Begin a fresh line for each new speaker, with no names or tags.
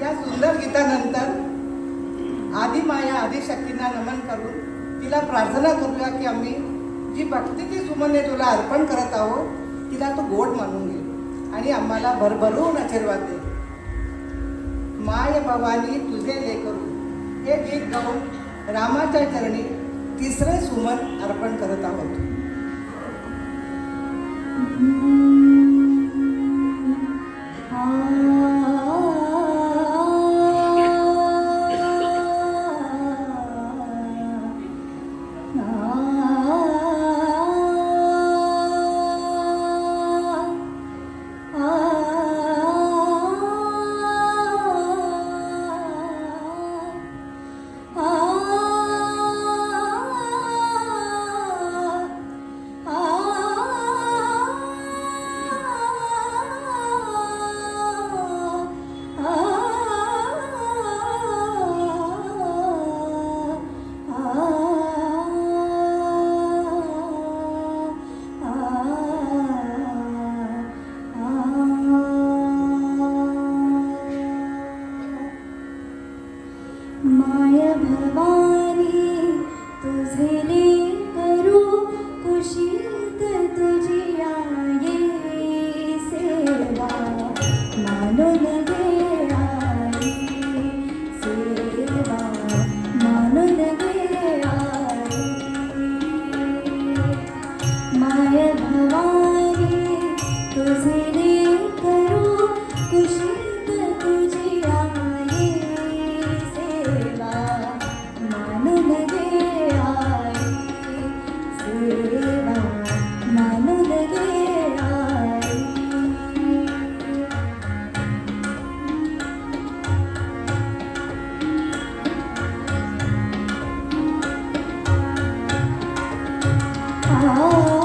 या सुंदर गीतानंतर आदिमाया आदिशक्तींना नमन करून तिला प्रार्थना करूया की आम्ही जी भक्ती ती सुमने तुला अर्पण करत आहोत तिला तू गोड मानून घे आणि आम्हाला भरभरून आशीर्वाद दे. माय भवानी तुझे लेकरू हे गीत गाऊन रामाच्या चरणी तिसरे सुमन अर्पण करत आहोत.
Brahma 哦。